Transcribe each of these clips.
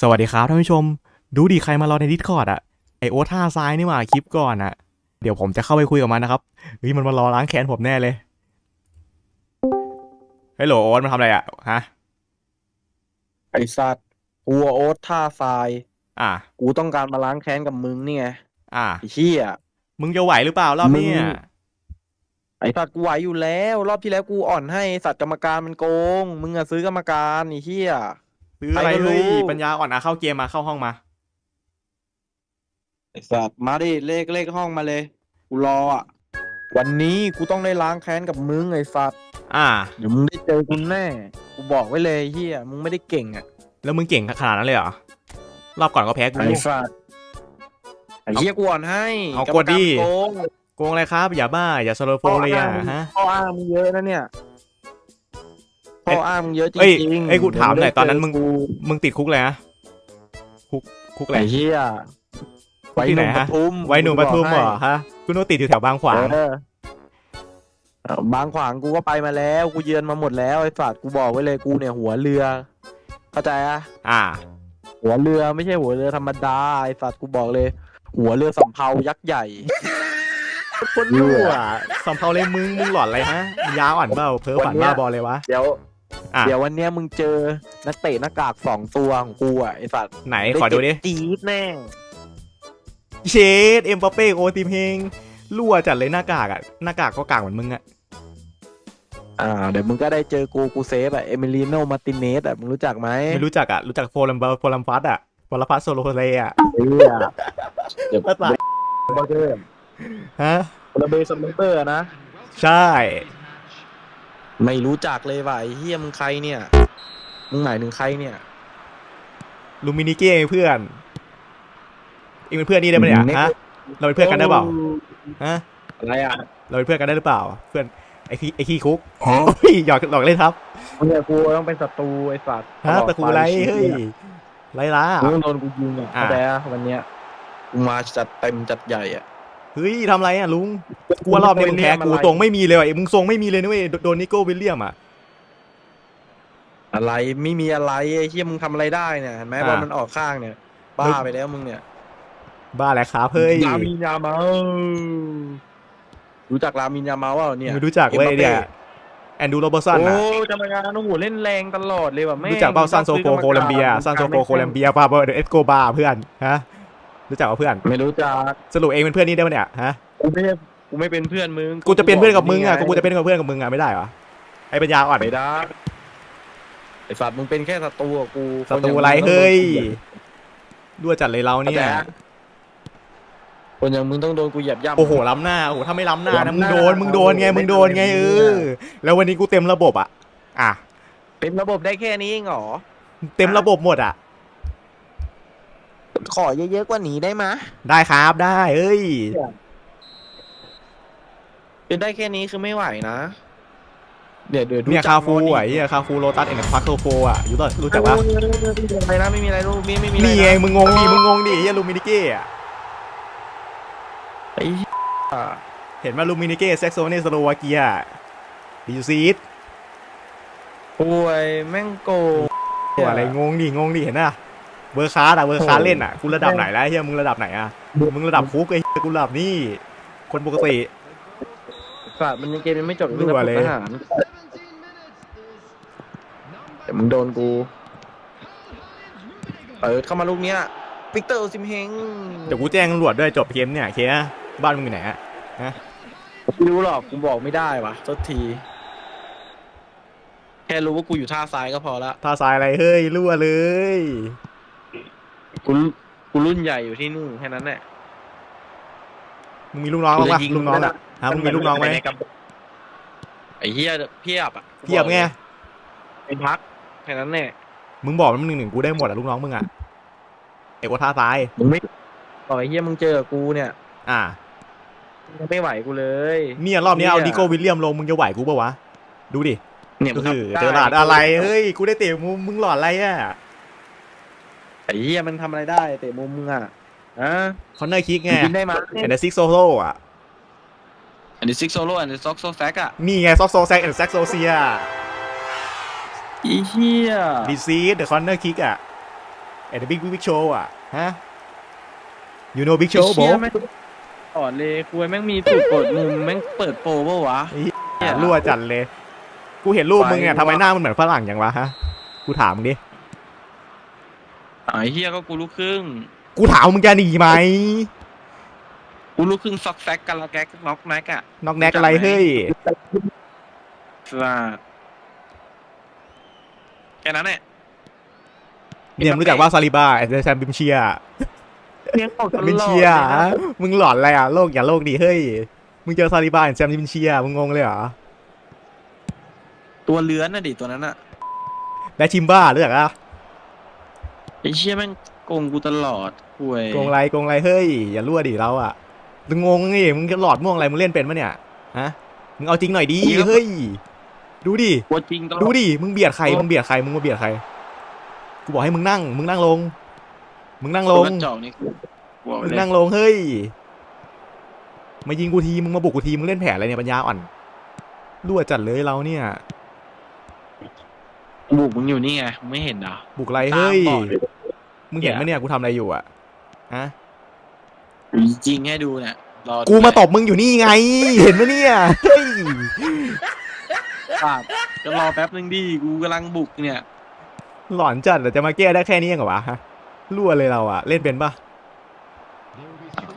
สวัสดีครับท่านผู้ชม ดูดีใครมารอในดิสคอร์ดอะไอโอตท่าซ้ายนี่หว่าคลิปก่อนอะเดี๋ยวผมจะเข้าไปคุยกับมันนะครับเฮ้ยมันมารอล้างแค้นผมแน่เลยเฮ้ยโหลโอ๊ตมันทำอะไรอะฮะไอสัตว์กูโอ๊ตท่าทรายอะกูต้องการมาล้างแค้นกับมึงนี่ไงอะไอ้เหี้ย มึงจะไหวหรือเปล่ารอบเนี้ยมึงไอสัตว์กูไหวอยู่แล้ว รอบที่แล้วกูอ่อนให้ไอ้สัตว์กรรมการมันโกง มึงอะซื้อกรรมการไอ้เหี้ย ซื้ออะไรใครก็รู้ เฮ้ยปัญญาอ่อนอะเข้าเกมมาเข้าห้องมา ไอสัตว์มาดิเลขเลขห้องมาเลยกูรออะ วันนี้กูต้องได้ล้างแค้นกับมึงไอสัตว์อะเดี๋ยวมึงได้เจอกูแน่กูบอกไว้เลยไอ้เหี้ยมึงไม่ได้เก่งอะแล้วมึงเก่งขนาดนั้นเลยเหรอ รอบก่อนก็แพ้กู ไอสัตว์ไอเหี้ยกูอ่อนให้เอารรมกดดิโกงโกงอะไรครับ อย่าบ้า อย่าสโลโฟเลยอะฮะ ข้ออ้างมึงเยอะนะเนี่ย ข้ออ้างมึงเยอะจเอ้ยริงๆเอ้ยกูถามหน่อยตอนนั้นมึงกูมึงติดคุกเลยนะคุกคุกอะไรไอ้เหี้ยคุกที่ไหนฮะปทุมไว้หนูปทุมเหรอฮะกูนึกว่าติดอยู่แถวบางขวางเออเออบางขวางกูก็ไปมาแล้วกูเยือนมาหมดแล้วไอ้สัตว์กูบอกไว้เลยกูเนี่ยหัวเรือ เข้าใจอะอ่า หัวเรือไม่ใช่หัวเรือธรรมดาไอ้สัตว์กูบอกเลย หัวเรือสำเภายักษ์ใหญ่คนรั่วสำเภาเลยมึงมึงหลอนอะไรฮะยาอ่อนเปล่าเพ้อฝันวันเนี้บ้ายบอเลยวะเดี๋ยว อะ เดี๋ยววันเนี้ยมึงเจอนักเตะหน้ากากสองตัวของกูอะไอ้สัตว์ไหนขอดูดิเจ็บจี๊ดแน่เชดเอ็มปาเป้โอติมเฮงรั่วจัดเลยหน้ากากอะหน้ากากก็กากเหมือนมึงอะอ่าเดี๋ยวมึงก็ได้เจอกูกูเซฟอะเอมิลีโนมาติเนสอะมึงรู้จักไหมไม่รู้จักอะรู้จักโฟลัมโฟลัมฟัสอะโฟลัมฟัสโซโลเลอะเฮียเดี๋ยวภาษาบอลเกอร์ฮะระเบย์สมเตอร์นะ ใช่ ไม่รู้จักเลยว่ะไอ้เฮียมึงใครเนี่ย มึงหมายถึงใครเนี่ย ลูมินิเก้เพื่อนเองเป็นเพื่อนนี่ได้ปะเนี่ยฮะเราเป็นเพื่อนกันได้เปล่าฮะอะไรอะ เราเป็นเพื่อนกันได้หรือเปล่า เพื่อนไอ้ขี้ไอ้ขี้คุกเฮ้ยหยอกหลอกเล่นครับมึงกับกูต้องเป็นศัตรูไอ้สัตว์ฮะแต่กูไรเฮ้ยไรล่ะมึงต้องโดนกูยิงอะอะเข้าใจอะวันเนี้ยกูมาจัดเต็มจัดใหญ่อะ เฮ้ยทำไรอะลุงกูว่ารอบนี้มึงแพ้กูตรงไม่มีเลยว่ะมึงทรงไม่มีเลยนะเว้ยโดนนิโก้วิลเลียมอะอะไรไม่มีอะไรไอ้เฮียมึงทำอะไรได้เนี่ยเห็นไหมอะบอลมันออกข้างเนี่ย บ้าไปแล้วมึงเนี่ย บ้าแหละครับเฮ้ยลามินยาเมารู้จักลามินยาเมาเปล่าเนี่ยไม่รู้จักเว้ยเอ็มบัปเป้เนี่ยแอนดูโรเบอร์สันโอ้อะกรรมการโอ้โหเล่นแรงตลอดเลยว่ะแม่งรู้จักเปล่าซานโซโฟโคลัมเบียซานโซโฟโคลัมเบียปาเบอร์เอสโกบาเพื่อนฮะ รู้จักกับเพื่อน ไม่รู้จักสรุปเองเป็นเพื่อนนี่ได้ปะเนี่ยฮะกูไม่ใช่กูไม่เป็นเพื่อนมึงกูจะเป็นเพื่อนกับมึงอะไกูจะเป็นกับเพื่อนกับมึงอะไม่ได้เหรอไอ้ปัญญาอ่อนไม่ได้ไอ้สัตว์มึงเป็นแค่ศัตรูกับกูศัตรูอะไรเฮ้ยรั่วจัดเลยเราเนี่ยคนอย่างมึงต้องโดนกูเหยียบย่ำโอ้โหล้ำหน้าโอ้โหถ้าไม่ล้ำหน้านะล้ำมึหงน้าโดนมึงโดนไงมึงโดนไงเออแล้ววันนี้กูเต็มระบบอะอะเป็นระบบได้แค่นี้เองเหรอเต็มระบบหมดอะ ขอเยอะๆกว่านี้ได้ไหมได้ครับได้เอ้ยเป็นได้แค่นี้คือไม่ไหวนะ เดี๋ยวเดี๋ยวดูเนี่ยจักคาฟูมออะดิเนี่ยคาฟูโรตัสเอ็นพักโคโฟอะรู้จักรู้จักปะไม่มีอะไรนะไม่มีอะไรลูกไม่ไม่มีอะไรนี่ไงนะมึงงงดิมึงงงดิเฮียลูมินิเก้อะไอ้เหี้ยเห็นว่าลูมินิเก้เซ็กโซเนสโลวาเกียดิซีดโอ้ยแม่งโกงตัวอะไรงงดิงงดิเห็นป่ะ เบอร์คาร์ดอะเบอร์คาร์ดเล่นอะกูระดับไหนแล้วเฮียมึงระดับไหนอะมึงระดับคุกไอ้เฮียกูระดับนี่คนปกติสัตว์มันยังเกมยังไม่จบรั่วเลยทหารเดี๋ยวมึงโดนกูเปิดเข้ามาลูกเนี้ยวิกเตอร์โอซิมเฮงเดี๋ยวกูแจ้งตำรวจด้วยจบเกมเนี่ยเคนะบ้านมึงอยู่ไหนอะไม่รู้หรอกกูบอกไม่ได้วะโทษทีแค่รู้ว่ากูอยู่ท่าซ้ายก็พอละท่าทรายอะไรเฮ้ยรั่วเลย กูกูรุ่นใหญ่อยู่ที่นู่นแค่นั้นแหละ มึงมีลูกน้องบ้างปะกูจะยิงลูกน้องอะฮะมึงมีลูกน้องไหมไอ้เฮียเพียบอะเทียบไงเป็นพักแค่นั้นแหละมึงบอกมันหนึ่งหนึ่งกูได้หมดอะลูกน้องมึงอะเอกว่าท่าทรายมึงไม่บอกไอ้เฮียมึงเจอกับกูเนี่ย อ่ามึงไม่ไหวกูเลย เนี่ยรอบนี้เอาเนี่ยดิโก้วิลเลียมลงมึงจะไหวกูปะวะดูดิเนี่ยก็มึงคือทำด้เจอหลาดอะไรเฮ้ยกูได้เตะมุมมึงหลอดอะไรอะ ไอ้เฮียมันทำอะไรได้เตะมุมมึงอะอะคอนเนอร์คิกไงยิงได้ไหมแอนเดอร์ซิกโซโล่อะอันนี้ซิกโซโล่อันนี้ซ็อกโซแซกอะนี่ไงซอกโซแซกแอนด์แซกโซเซียอีเฮียดีซีดเดอะคอนเนอร์คิกอะไอ้บิ๊กบิ๊กโชว์อะฮะ you know big show ไอ้บอเชี่ยแม่งอ่อนเลยคุยแม่งมีสูตรกดมุมแม่งเปิดโปรปะวะ รั่วจัดเลย กูเห็นรูปมึงเนี่ยทำไมหน้ามันเหมือนฝรั่งอย่างวะฮะ กูถามมึงดิ ไอ้เฮียก็กูลูกครึ่ง กูถามมึงจะหนีไหมกูลูกครึ่งซอกแซกกันละแก๊กน็อกแม็กอะนอกแนกอะไรเฮ้ย สลาดแค่นั้นแหละเนี่ยมึงรู้จักว่าซาลิบาไอ้แซมบิมเชียเลี้ยงออกตลอดบิมเชียฮะมึงหลอนอะไรอะโลกอย่าโลกดีเฮ้ย มึงเจอซาลิบาไอ้แซมบิมเชียมึงงงเลยเหรอ ตัวเลื้อนน่ะดิตัวนั้นอะและชิมบ้ารู้จักอะ ไอ้เชี่ยแม่งโกงกูตลอดคุยโกงไรโกงไรเฮ้ยอย่ารั่วดิเราอะมึงงงนี่มึงจะหลอดม่วงอะไรมึงเล่นเป็นปะเนี่ยฮะมึงเอาจริงหน่อยดิเฮ้ยดูดิตัวจริงตลอดดูดิมึงเบียดใครมึงเบียดใครมึงมาเบียดใครกูบอกให้มึงนั่ง มึงนั่งลง มึงนั่งลตัวงกระจอกนี่กูบอกมึงเลยนั่งลงเฮ้ยมายิงกูทีมึงมาบุกกูทีมึงเล่นแผนอะไรเนี่ยปัญญาอ่อนรั่วจัดเลยเราเนี่ยบุกมึงอยู่นี่ไงมึงไม่เห็นเหรอบุกไรเฮ้ยตา มบอกเลยมึงเห็นไหมเนี่ยกูทำอะไรอยู่อะฮะจริงให้ดูเนี่ยรอดูกูมาตบมึงอยู่นี่ไง เห็นไหมเนี่ยเฮ้ยปาดก็รอแป๊บนึงดิกูกำลังบุกเนี่ย หลอนจัดแต่จะมาแก้ได้แค่นี้เองเหรอวะฮะรั่วเลยเราอะเล่นเป็นปะ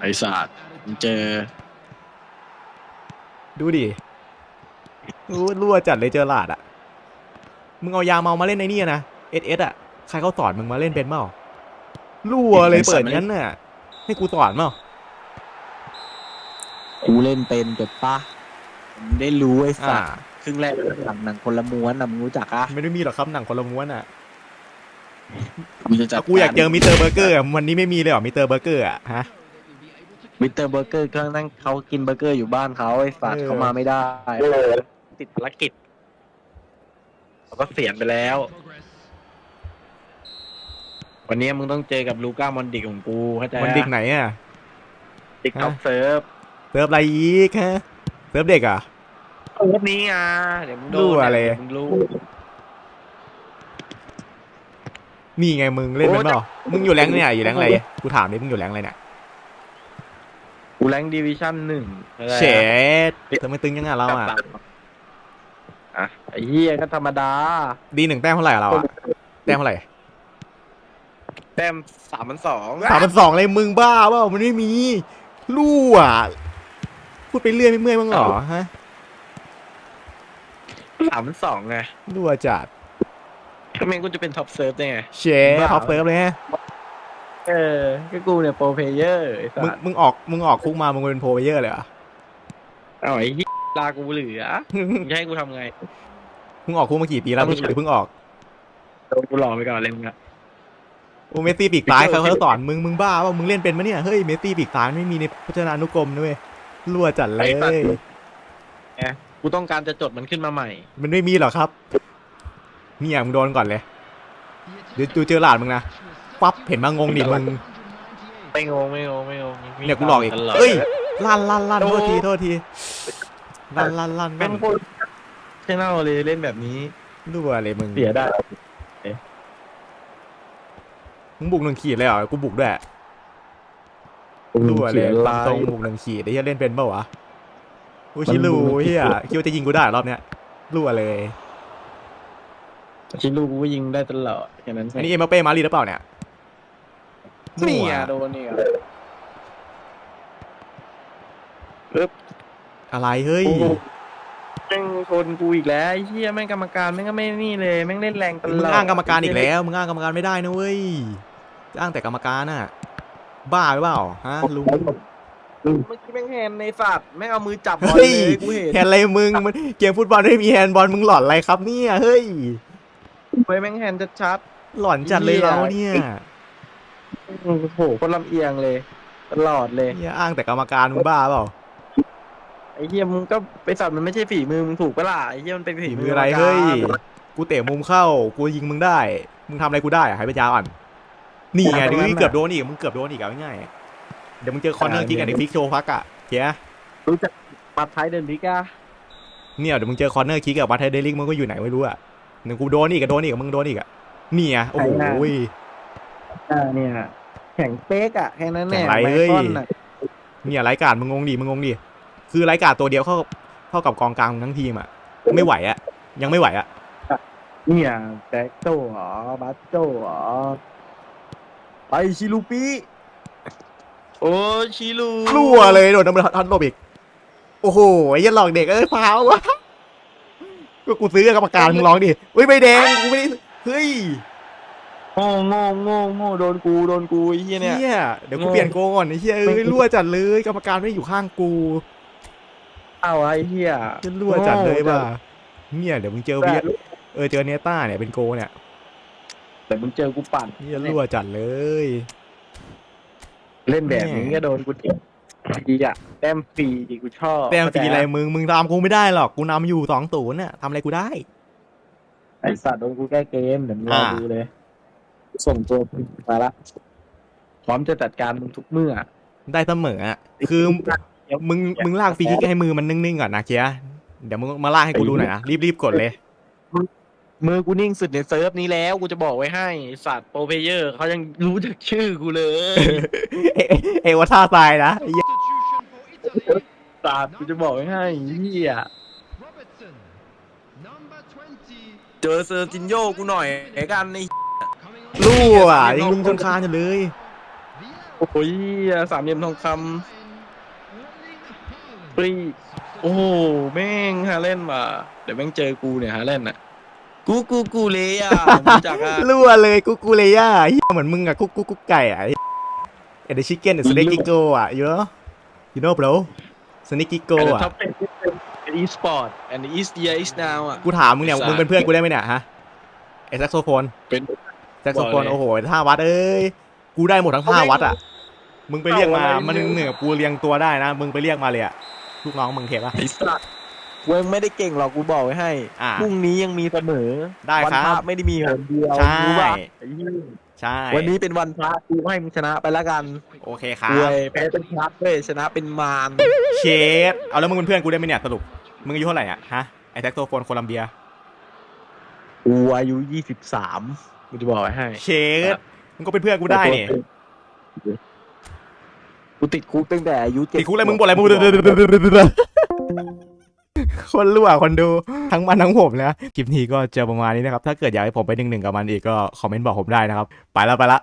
ไอ้ศาสตร์มึงเจอ ดูดิรู้รั่วจัดเลยเจอหลาดอะมึงเอายาเมามาเล่นในนี่นะเอสเอสอะใครเขาสอนมึงมาเล่นเป็นเปล่า รั่วเลยเปิดงั้นน่ะ ให้กูสอนเปล่ากูเล่นเป็นจบปะมึงได้รู้ไอ้สัอ่าตว์ครึ่งแรกหนังหนังคนละม้วนนะมึงรู้จักอะไม่ได้มีหรอกครับหนังคนละม้วนอะมึงจะจัดกูอยากเจอมิสเตอร์เบอร์เกอร์อะวันนี้ไม่มีเลยเหรอมิสเตอร์เบอร์เกอร์อะฮะมิสเตอร์เบอร์เกอร์เครื่องนั่งเขากินเบอร์เกอร์อยู่บ้านเขาไอ้สัตเอว์อเขามาไม่ได้ติดภารกิจเขาก็เสียนไปแล้ว วันนี้มึงต้องเจอกับลูก้ามอนดิกของกูเข้าใจมันเด็กไหนอะดิกท็อปฮะเซิร์ฟเซิร์ฟอะไรอีกฮะเซิร์ฟเด็กอะเซิร์ฟนี้อะเดี๋ยวมึงโดรู้นอะไรเดี๋ยวมึงรู้นี่ไงมึงเล่นเป็นเปล่ามึงอยู่แรงค์เนี่ยอยู่แรงค์อะไรกูถามดิมึงอยู่แรงค์อะไรเนี่ยกูแรงดิวิชั่นหนึ่งเข้าใจเฉปะดทำไมตึงยังไงเราอะอะไอ้เหี้ยก็ธรรมดาดีหนึ่งแต้มเท่าไหร่อะเราอะแต้มเท่าไหร่ แต้มสามพันสองสามพันสองเลยมึงบ้าเปล่ามันไม่มีลู่อะพูดไปเรื่อยไม่เมื่อยมั้างเหรอฮะสามพันสองไงรั่วจัดก็ไม่งั้นกูจะเป็นท็อปเซิร์ฟได้ไง เชดท็อปเซิร์ฟเลยฮะเออก็กูเนี่ยโปรเพลเยอร์ไอ้สัมึงสมึงออกมึงออกคุกมามึงเป็นโปรเยอร์เลยเหรอะเอาไอ้เหี้ยลากูเหลือมึงจะให้กูทำไง มึงออกคุกมากี่ปีแล้วมึงหรือเพิ่งออก โดนกูหลอกไปก่อนเลยมึงอะ โอ้เมสซี่ปีกซ้ายเขาเขาสอนมึงมึงบ้าเปล่ามึงเล่นเป็นมะเนี่ยเฮ้ยเมสซี่ปีกซ้ายไม่มีในพจนานุกรมนะเว้ยรั่วจัดเลยกูต้องการจะจดมันขึ้นมาใหม่ มันไม่มีหรอกครับเนี่ยมึงโดนก่อนเลยเดี๋ยวดูเจอหลาดมึงนะปั๊บเห็นมางงดิมึงไม่งงไม่งงไม่งงเนี่ยกูหลอกอีกตลดเอ้ยลั่นลั่นลั่นโอ้โทษทีโทษทีลั่นลั่นลั่นแม่ลั่งนโคตรใช่เน่าเลยเล่นแบบนี้รั่วเลยมึงเสียได้ มึงบุกหนึ่งขีดเลยเหรอกูบุกด้วยรั่วเลยเสียลายตรงบุกหนึ่งขีดไอ้เหี้ยเล่นเป็นเปล่าวะกูชิลูเฮียคิดว่าจะยิงกูได้รอบเนี้ยรั่วเลยชิลูกูก็ยิงได้ตลอดแค่นั้นอันนี้เอ็มบัปเป้มารีหรือเปล่าเนี่ยนี่มั่วอะโดนนี่อะอะไรเฮ้ยโอ้โหแม่งชนกูอีกแล้วไอ้เหี้ยแม่งกรรมการแม่งก็ไม่นี่เลยแม่งเล่นแรงตลอดมึงอ้างกรรมการอีกแล้วมึงอ้างกรรมการไม่ได้นะเว้ย จะอ้างแต่กรรมการน่ะ บ้าหรือเปล่าฮะลุงเมื่อกี้แม่งแฮนด์ในสัตว์แม่งเอามือจับบอลเฮ้ยเลยกูเห็นแฮนด์อะไรมึงมันเกมฟุตบอลไม่มีแฮนด์บอลมึงหลอนอะไรครับเนี่ยเฮ้ยเฮ้ยแม่งแฮนด์ชัด หลอนจัดเลยเราเนี่ยๆโอ้โหคนลำเอียงเลย ตลอดเลย เนี่ยอ้างแต่กรรมการมึงบ้าเปล่าไอ้เหี้ยมึงก็ไปสัตว์มันไม่ใช่ฝีมือมึงถูกปะล่ะไอ้เหี้ยมันเป็นฝีฝีมืมือออะไรกรรมเฮ้ยการกูเตะมุมเข้ากูยิงมึงได้ มึงทำอะไรกูได้อะให้ปัญญาอ่อน นี่ไงตรงนั้นนี่น่ะเกือบโดนอีกมึงเกือบโดนอีกอะง่ายๆเดี๋ยวมึงเจอคอนเนอร์อ่าคิกกันในฟิกโชว์พักอะเขียรู้จักปัดท้ายเดินลิกาเนี่ยเดี๋ยวมึงเจอคอนเนอร์คิกกับวัตเทเดลิกมึงก็อยู่ไหนไม่รู้อะเดี๋ยวกูโดนอีกอะโดนอีกอะมึงโดนอีกอะนี่ไงโอ้โหใช่ยไอ้อ่าเนี่ยแข่งเป๊กอะแค่นั้นแหละแข่งไรไมเอ้ยคอนอะเนี่ยไร้กาดมึงงงดิมึงงงดิคือไร้กาดตัวเดียวเข้าเท่ากับกองกลางทั้งทีมอะไม่ไหวอะยังไม่ไหวอะเนี่ยแจ็คโจ้เหรอบัสโจ้เหรอ ไปชิลูปิโอ้ชิลูรั่วเลยโดนน้ำทันลบอีก โอ้โหไอ้เหี้ยันหลอกเด็กเอ้ยพาววะก็กูซื้อกรรมการมึงร้องดิเฮ้ยใบแดงกูไม่ได้เฮ้ยโง่โง่โง่โง่โดนกูโดนกูไอ้เหี้ยเนี่ยเฮียเดี๋ยวกูเปลี่ยนโกก่อนไอ้เฮียเอ้ยรั่วจัดเลยกรรมการไม่ได้อยู่ข้างกูเอาไอ้เหี้ยจะรั่วจัดเลยโง่ว่ะเนี่ยเดี๋ยวมึงเจอเวียเออเจอเนต้าเนี่ยเป็นโกเนี่ย แต่มึงเจอกูปั่นเฮียรั่วจัดเลย เล่นแบบนี้ก็โดนกูเจ็บดีอะแต้มฟรีดีกูชอบแต้มฟรีอะไรมึง มึงตามกูไม่ได้หรอก กูนำอยู่สองศูนย์น่ะทำอะไรกูได้ ไอสัตว์โดนกูแก้เกมเดี๋ยวมึงรออ่าดูเลย ส่งตัวมาละ พร้อมจะจัดการมึงทุกเมื่อ ได้เสมออะ คือมึง มึงลากฟรีคิกให้มือมันนิ่งๆก่อนนะเคียเดี๋ยวมึงมาลากให้กูดูหน่อยนะ รีบๆกดเลย มือกูนิ่งสุดในเซิร์ฟนี้แล้วกูจะบอกไว้ให้สัตว์โปรเพลเยอร์เขายังรู้จักชื่อกูเลยเอ้ยเอวท่าทรายนะไอ้เหี้ย Substitution for Italy. สัตว์กูจะบอกไว้ให้เหี้ย Robertson, number 20. เจอเซอร์จินโยกูหน่อยไอ้กันไอ้ Coming on รั่วยิงลุงจนคานอยู่เลย Vieira. โอ้ยเหี้ยสามเหลี่ยมทองค Erling ำ Haaland. ปรีโอ้โหแม่งฮาเล่นมาเดี๋ยวแม่งเจอกูเนี่ยฮาเล่นอะ กูกูกูเลยอะรู้จักอะรั่วเลยกูกูเลยย่าเหี้ยเหมือนมึงอะกุ๊กกุ๊กกุ๊กไก่อะเอ็ดชิคเก้นสเน็กกิโกอะยูโน่ยูโน่ bro สเน็กกิโก And the อะ top ten is e-sport and the East year is now อะกูถามมึงเนี่ยสัตว์มึงเป็นเพื่อนกูได้ไหมเนี่ยฮะไอ้แซกโซโฟนเป็นแซกโซโฟนบอกเลยโอ้โหท่าวัดเอ้ยกูได้หมดทั้งท่าวัดอะมึงไปเรียกมาเอาอะไรมันเหนือกูเรียงตัวได้นะ มึงไปเรียกมาเลยอะลูกน้องมึงเทปะ ไอ้สัตว์เวงไม่ได้เก่งหรอกกูบอกไว้ให้อ่า พรุ่งนี้ยังมีเสมอได้วัครับพระไม่ได้มีหนเดียวใช่ รู้ป่ะไอ้เหี้ยใช่วันนี้เป็นวันพระกูให้มึงชนะไปละกันโอเคครักูบแพ้เป็นพระด้วยชนะเป็นมารเชดเอาแล้วมึงเป็นเพื่อนกูได้ไหมเนี่ยสรุปมึงอายุเท่าไหร่อะฮะไอ้แซกโซโฟนโคลัมเบียกูอายุยี่สิบสามกูจะบอกไว้ให้เชดมึงก็เป็นเพื่อนกูได้นี่กูติดคุกตั้งแต่อายุเจ็ดติดคุกอะไรมึงบ่นอะไรมึง คนรั่วคนดูทั้งมันทั้งผมนะคลิปนี้ก็เจอประมาณนี้นะครับ ถ้าเกิดอยากให้ผมไปหนึ่งหนึ่งกับมันอีกก็คอมเมนต์บอกผมได้นะครับ ไปแล้วไปละ